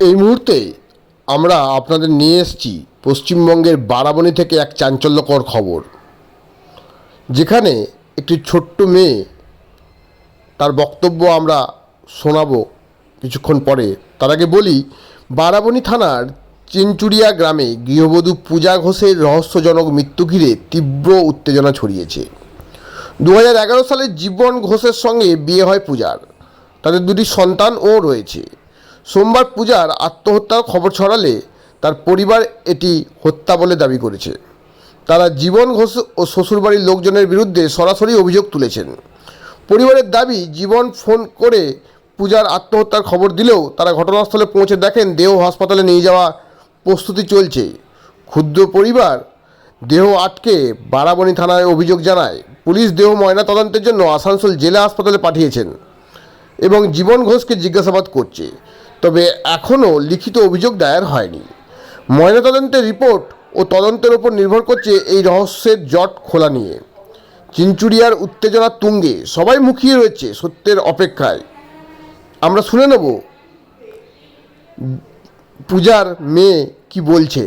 এই মুহূর্তে আমরা আপনাদের নিয়ে এসেছি পশ্চিমবঙ্গের বারাবণী থেকে এক চাঞ্চল্যকর খবর। যেখানে একটি ছোট্ট মেয়ে, তার বক্তব্য আমরা শোনাবো কিছুক্ষণ পরে। তার আগে বলি, বারাবণী থানার চিনচুরিয়া গ্রামে গৃহবধূ পূজা ঘোষের রহস্যজনক মৃত্যু ঘিরে তীব্র উত্তেজনা ছড়িয়েছে। দু সালে জীবন ঘোষের সঙ্গে বিয়ে হয় পূজার। তাদের দুটি সন্তানও রয়েছে। সোমবার পূজার আত্মহত্যার খবর ছড়ালে তার পরিবার এটি হত্যা বলে দাবি করেছে। তারা জীবন ঘোষ ও শ্বশুরবাড়ির লোকজনের বিরুদ্ধে সরাসরি অভিযোগ তুলেছেন। পরিবারের দাবি, জীবন ফোন করে পূজার আত্মহত্যার খবর দিলেও তারা ঘটনাস্থলে পৌঁছে দেখেন দেহ হাসপাতালে নিয়ে যাওয়া প্রস্তুতি চলছে। ক্ষুদ্র পরিবার দেহ আটকে বারাবণী থানায় অভিযোগ জানায়। পুলিশ দেহ ময়না তদন্তের জন্য আসানসোল জেলা হাসপাতালে পাঠিয়েছেন এবং জীবন ঘোষকে জিজ্ঞাসাবাদ করছে। তবে এখনও লিখিত অভিযোগ দায়ের হয়নি। ময়নাতদন্তের রিপোর্ট ও তদন্তের ওপর নির্ভর করছে এই রহস্যের জট খোলা নিয়ে। চিনচুরিয়ার উত্তেজনা তুঙ্গে সবাই মুখিয়ে রয়েছে সত্যের অপেক্ষায়। আমরা শুনে নেব পূজার মেয়ে কি বলছে।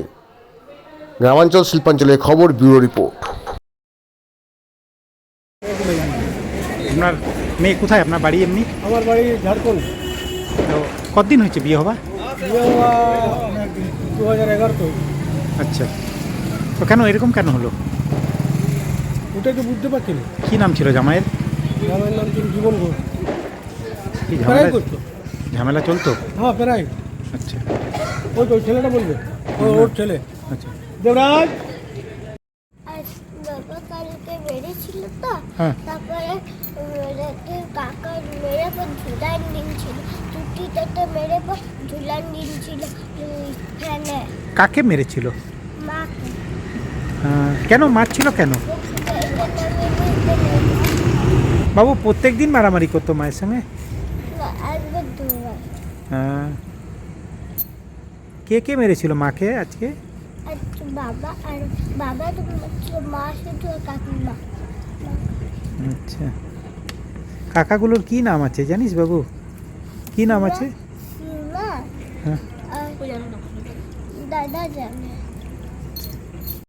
গ্রামাঞ্চল শিল্পাঞ্চলের খবর ব্যুরো রিপোর্ট। আপনার মেয়ে কোথায়? আপনার বাড়ি এমনি? আমার বাড়ি ঝাড়খণ্ড। তো কতদিন হয়েছে বিয়ে হওয়া দু হাজার এগারোতে আচ্ছা। তো কেন এরকম কেন হলো? ওটা তো বুঝতে পারছি না। কি নাম ছিল জামাইয়ের? গ্রামের নাম ছিল জীবন ঘোষ। কি ঝামেলা করতো। ঝামেলা চলতো? হ্যাঁ প্রায়। আচ্ছা। ওই তো ওই ছেলেটা বলবে। ওর ছেলে। আচ্ছা। দেবরাজ! কালকে বেরিয়েছিল তো হ্যাঁ। তারপরে রাতে কাকা মেরে পর ঝুলান দিনছিল চুটিটাতে মেরে পর ঝুলান দিনছিল ফ্যানে। কাকে মেরেছিল? মাকে। আহ, কেন মারছিল কেন? বাবু প্রত্যেক দিন মারামারি করতো মায়ের সঙ্গে? দুবার। কে কে মেরেছিল মাকে আজকে? আর বাবা আর বাবা তো মা শুধু কাকিমা আচ্ছা। কাকাগুলোর কি নাম আছে জানিস বাবু? কি নাম আছে? হ্যাঁ। দাদা জানে।